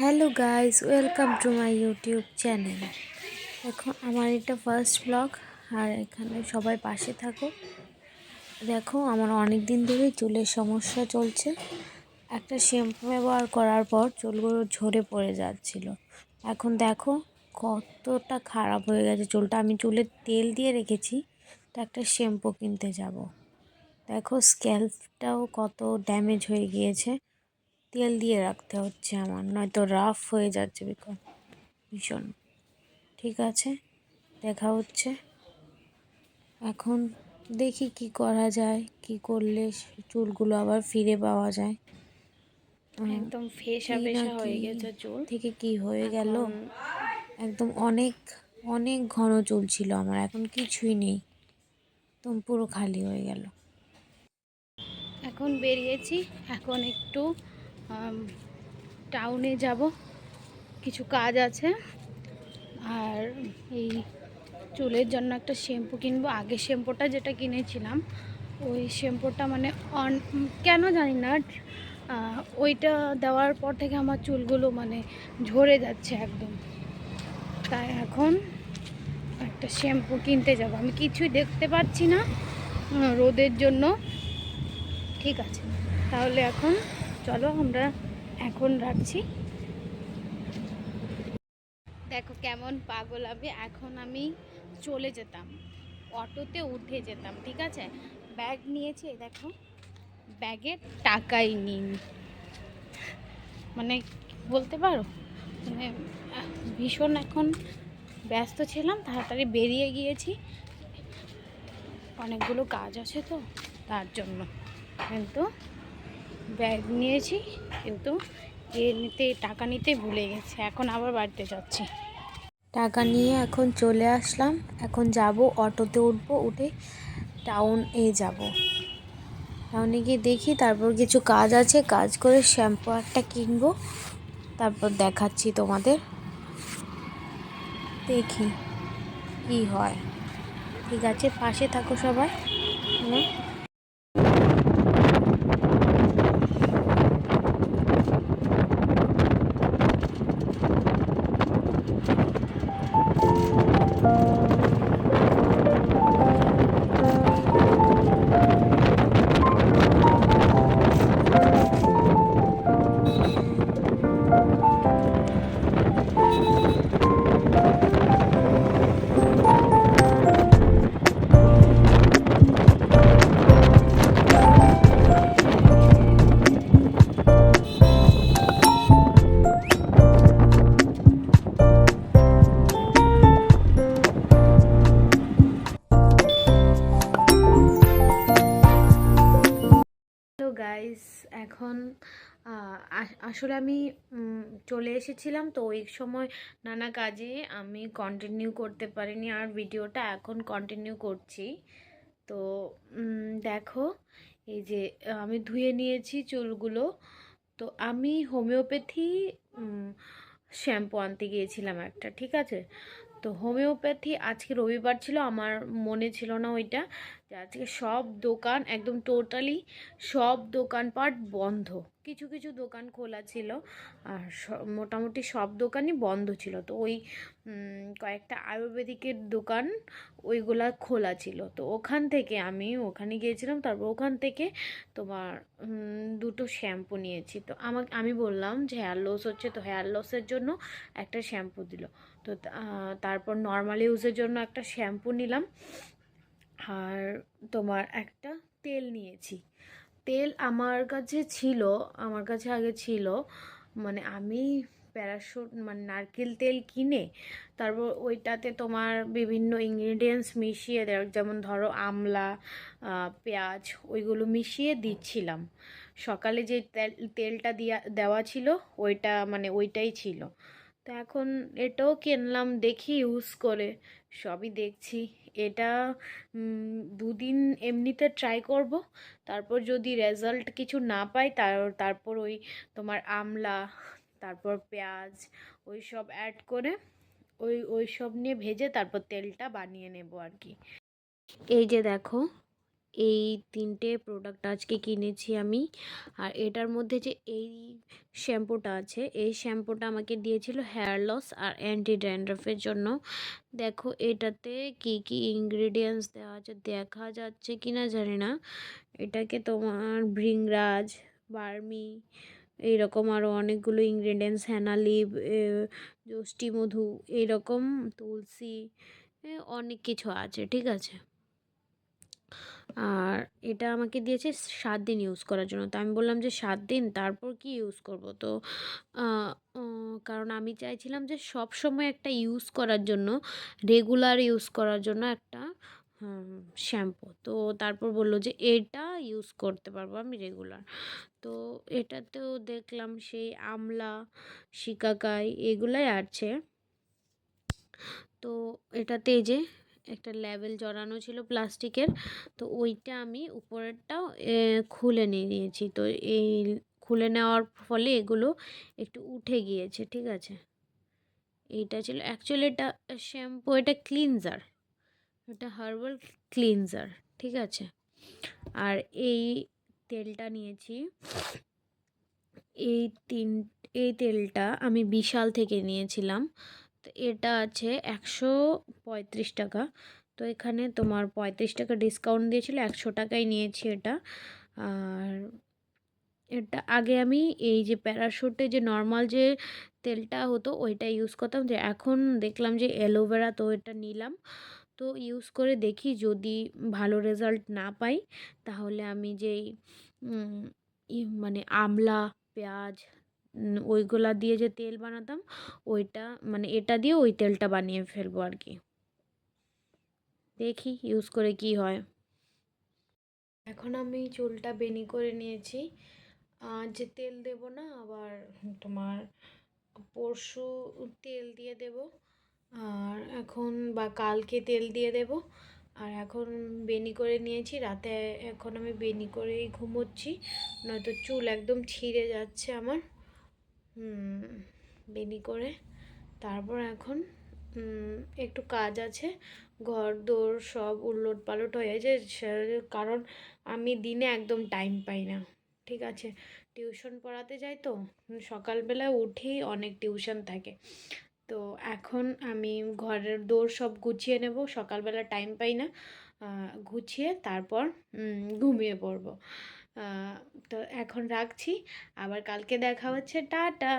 Hello guys, welcome to my YouTube channel. দেখো, আমার এটা ফার্স্ট ব্লগ, আর এখানে সবাই পাশে থাকো। দেখো, আমার অনেক দিন ধরেই চুলের সমস্যা চলছে। একটা শ্যাম্পু ব্যবহার করার পর চুলগুলো ঝরে পড়ে যাচ্ছিল। এখন দেখো, কতটা খারাপ হয়ে গেছে চুলটা। আমি চুলে তেল দিয়ে রেখেছি, তো একটা শ্যাম্পু কিনতে যাব। দেখো, স্ক্যাল্পটাও কত ড্যামেজ হয়ে গিয়েছে। তেল দিয়ে রাখতে হচ্ছে আমার নয়তো রাফ হয়ে যাচ্ছে বিকজ ভীষণ। ঠিক আছে? দেখা হচ্ছে। এখন দেখি কি করা যায় কি করলে চুলগুলো আবার ফিরে পাওয়া যায়। একদম ফেসা ফেসা হয়ে গেছে চুল। থেকে কি হয়ে গেল? একদম অনেক অনেক ঘন চুল ছিল আমার এখন কিছুই নেই। একদম পুরো খালি হয়ে গেল। এখন বেরিয়েছি এখন একটু টাউনে যাব। কিছু কাজ আছে। আর এই চুলের জন্য একটা শ্যাম্পু কিনবো। আগে শ্যাম্পুটা যেটা কিনেছিলাম, ওই শ্যাম্পুটা মানে অন কেন জানি না ওইটা দেওয়ার পর থেকে আমার চুলগুলো মানে ঝরে যাচ্ছে একদম। তাই এখন একটা শ্যাম্পু কিনতে যাব। আমি কিছুই দেখতে পাচ্ছি না, রোদের জন্য। ঠিক আছে, তাহলে এখন চলো আমরা এখন রাখছি। দেখো কেমন পাগল আমি, এখন আমি চলে যেতাম, অটোতে উঠে যেতাম, ঠিক আছে? ব্যাগ নিয়েছি দেখো ব্যাগে টাকাই নিন মানে বলতে পারো? মানে ভীষণ এখন ব্যস্ত ছিলাম, তাড়াতাড়ি বেরিয়ে গিয়েছি। অনেকগুলো কাজ আছে তো, তার জন্য। কিন্তু ব্যাগ নিয়েছি, কিন্তু এ নিতে, টাকা নিতে ভুলে গেছি। এখন আবার বাড়িতে যাচ্ছি। টাকা নিয়ে এখন চলে আসলাম। এখন যাব, অটোতে উঠবো, উঠে টাউন এ যাব। টাউনে গিয়ে দেখি, তারপর কিছু কাজ আছে। কাজ করে শ্যাম্পু একটা কিনবো। তারপর দেখাচ্ছি তোমাদের। দেখি কি হয়। ঠিক আছে, পাশে থাকো সবাই। হুম। এখন আস- আসলে আমি চলে এসেছিলাম, তো ওই সময় নানা কাজে আমি কন্টিনিউ করতে পারিনি আর ভিডিওটা এখন কন্টিনিউ করছি। তো দেখো, এই যে আমি ধুয়ে নিয়েছি চুলগুলো। তো আমি হোমিওপ্যাথি শ্যাম্পু আনতে গিয়েছিলাম একটা, ঠিক আছে? তো হোমিওপ্যাথি আজকে রবিবার ছিল, আমার মনে ছিল না ওইটা। যে আজকে সব দোকান একদম টোটালি সব দোকানপাট বন্ধ। কিছু কিছু দোকান খোলা ছিল আর মোটামুটি সব দোকানই বন্ধ ছিল। তো ওই কয়েকটা আয়ুর্বেদিকের দোকান ওইগুলা খোলা ছিল। তো ওখান থেকে আমি ওখানে গিয়েছিলাম, তারপর ওখান থেকে তোমার দুটো শ্যাম্পু নিয়েছি। তো আমাকে, আমি বললাম যে হেয়ার লস হচ্ছে, তো হেয়ার লসের জন্য একটা শ্যাম্পু দিল। তো তারপর নর্মাল ইউজের জন্য একটা শ্যাম্পু নিলাম। আর তোমার একটা তেল নিয়েছি। তেল আমার কাছে ছিল, আমার কাছে আগে ছিল মানে আমি প্যারাশুট মানে নারকেল তেল কিনে, তারপর ওইটাতে তোমার বিভিন্ন ইনগ্রিডিয়েন্টস মিশিয়ে দেওয়া যেমন ধরো আমলা পেঁয়াজ, ওইগুলো মিশিয়ে দিচ্ছিলাম। সকালে যে তেল, তেলটা দিয়া, দেওয়া ছিল, ওইটা মানে ওইটাই ছিল। তো এখন এটাও কিনলাম, দেখি ইউজ করে। সবই দেখছি। এটা দুদিন এমনিতে ট্রাই করব। তারপর যদি রেজাল্ট কিছু না পাই, তার, তারপর ওই তোমার আমলা, তারপর পেঁয়াজ, ওই সব অ্যাড করে ওই ওই সব নিয়ে ভেজে তারপর তেলটা বানিয়ে নেব আর কি। এই যে দেখো এই তিনটে প্রোডাক্ট আজকে কিনেছি আমি। আর এটার মধ্যে যে এই শ্যাম্পুটা আছে, এই শ্যাম্পুটা আমাকে দিয়েছিল হেয়ার লস আর অ্যান্টি ড্যান্ড্রফের জন্য। দেখো, এটাতে কি কি ইনগ্রিডিয়েন্টস দেওয়া আছে, দেখা যাচ্ছে কি না জানি না। এটাকে তোমার ভৃংরাজ বার্মি, এইরকম আরও অনেকগুলো ইনগ্রিডিয়েন্টস হ্যানালিভ যষ্টি মধু এইরকম তুলসী অনেক কিছু আছে, ঠিক আছে? আর এটা আমাকে দিয়েছে সাত দিন ইউজ করার জন্য। তো আমি বললাম যে সাত দিন, তারপর কি ইউজ করব? তো কারণ আমি চাইছিলাম যে সব সময় একটা ইউজ করার জন্য রেগুলার ইউজ করার জন্য একটা শ্যাম্পু তো তারপর বলল যে এটা ইউজ করতে পারব আমি রেগুলার তো এটাতেও দেখলাম সেই আমলা, শিকাকাই এগুলাই আছে তো এটাতে যে একটা লেবেল জড়ানো ছিল প্লাস্টিকের তো ওইটা আমি উপরেরটাও খুলে নিয়ে নিয়েছি। তো এই খুলে নেওয়ার ফলে এগুলো একটু উঠে গিয়েছে, ঠিক আছে? এইটা ছিল অ্যাকচুয়ালি এটা শ্যাম্পু এটা ক্লিনজার এটা হার্বাল ক্লিনজার ঠিক আছে? আর এই তেলটা নিয়েছি, এই তিন, এই তেলটা আমি বিশাল থেকে নিয়েছিলাম। এটা আছে একশো পঁয়ত্রিশ টাকা। তো এখানে তোমার পঁয়ত্রিশ টাকা ডিসকাউন্ট দিয়েছিল, একশো টাকায় নিয়েছি এটা। আর এটা আগে আমি এই যে প্যারাশুটে যে নর্মাল যে তেলটা হতো, ওইটা ইউজ করতাম। যে এখন দেখলাম যে অ্যালোভেরা তো এটা নিলাম। তো ইউজ করে দেখি যদি ভালো রেজাল্ট না পাই, তাহলে আমি যেই মানে আমলা, পেঁয়াজ ওইগুলা দিয়ে যে তেল বানাতাম, ওইটা মানে এটা দিয়ে ওই তেলটা বানিয়ে ফেলব আর কি। দেখি ইউজ করে কি হয়। এখন আমি চুলটা বেনি করে নিয়েছি। যে তেল দেব না, আবার তোমার পরশু তেল দিয়ে দেব। আর এখন বা কালকে তেল দিয়ে দেব। আর এখন বেনি করে নিয়েছি। রাতে এখন আমি বেনি করেই ঘুমোচ্ছি। নয়তো চুল একদম ছিঁড়ে যাচ্ছে আমার। বেনি করে। তারপর এখন একটু কাজ আছে। ঘর, দোর সব উলট পালট হয়ে গেছে সে- কারণ আমি দিনে একদম টাইম পাই না, ঠিক আছে? টিউশন পড়াতে যাই তো, সকালবেলা উঠেই অনেক টিউশন থাকে। তো এখন আমি ঘরের দোর সব গুছিয়ে নেব, সকালবেলা টাইম পাই না। গুছিয়ে তারপর ঘুমিয়ে পড়ব। তো এখন রাখছি। আবার কালকে দেখা হচ্ছে। টাটা!